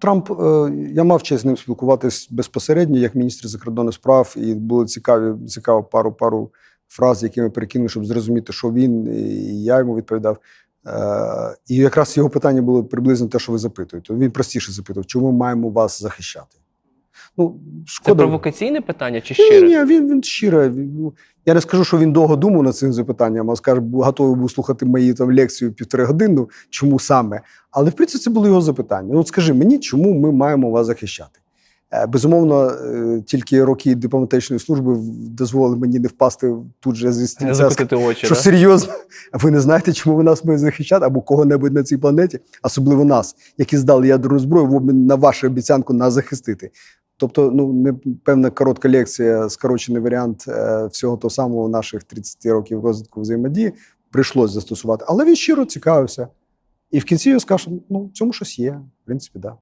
Трамп, е, я мав честь з ним спілкуватись безпосередньо як міністр закордонних справ, і було цікаві, цікаво пару пару фраз, які ми перекинули, щоб зрозуміти, що він, і я йому відповідав. Е, І якраз його питання було приблизно те, що ви запитуєте. Він простіше запитав, чому маємо вас захищати? Ну, Це провокаційне питання чи Ні, щире? ні, він, він. Він, ну, Я не скажу, що він довго думав над цим запитанням, а скаже, готовий був слухати мої там лекцію півтори години, чому саме. Але в принципі це було його запитання. Ну, скажи мені, чому ми маємо вас захищати? Е, Безумовно, е, тільки роки дипломатичної служби дозволили мені не впасти тут же зі Не стільця, очі. що да? серйозно, ви не знаєте, чому ви нас мають захищати або кого-небудь на цій планеті, особливо нас, які здали ядерну зброю в обмін на вашу обіцянку нас захистити. Тобто, ну не певна коротка лекція, скорочений варіант е, всього того самого наших 30 років розвитку взаємодії прийшлось застосувати. Але він щиро цікавився. І в кінці я скажу: ну, в цьому щось є, в принципі, так. Да.